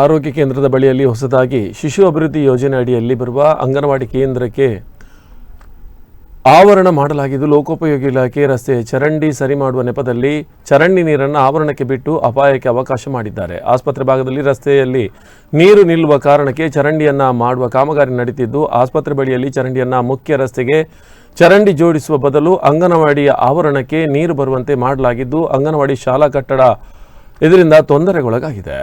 ಆರೋಗ್ಯ ಕೇಂದ್ರದ ಬಳಿಯಲ್ಲಿ ಹೊಸದಾಗಿ ಶಿಶು ಅಭಿವೃದ್ಧಿ ಯೋಜನೆ ಅಡಿಯಲ್ಲಿ ಬರುವ ಅಂಗನವಾಡಿ ಕೇಂದ್ರಕ್ಕೆ ಆವರಣ ಮಾಡಲಾಗಿದ್ದು, ಲೋಕೋಪಯೋಗಿ ಇಲಾಖೆ ರಸ್ತೆ ಚರಂಡಿ ಸರಿ ಮಾಡುವ ನೆಪದಲ್ಲಿ ಚರಂಡಿ ನೀರನ್ನು ಆವರಣಕ್ಕೆ ಬಿಟ್ಟು ಅಪಾಯಕ್ಕೆ ಅವಕಾಶ ಮಾಡಿದ್ದಾರೆ. ಆಸ್ಪತ್ರೆ ಭಾಗದಲ್ಲಿ ರಸ್ತೆಯಲ್ಲಿ ನೀರು ನಿಲ್ಲುವ ಕಾರಣಕ್ಕೆ ಚರಂಡಿಯನ್ನು ಮಾಡುವ ಕಾಮಗಾರಿ ನಡೀತಿದ್ದು, ಆಸ್ಪತ್ರೆ ಬಳಿಯಲ್ಲಿ ಚರಂಡಿಯನ್ನು ಮುಖ್ಯ ರಸ್ತೆಗೆ ಚರಂಡಿ ಜೋಡಿಸುವ ಬದಲು ಅಂಗನವಾಡಿಯ ಆವರಣಕ್ಕೆ ನೀರು ಬರುವಂತೆ ಮಾಡಲಾಗಿದ್ದು, ಅಂಗನವಾಡಿ ಶಾಲಾ ಕಟ್ಟಡ ಇದರಿಂದ ತೊಂದರೆಗೊಳಗಾಗಿದೆ.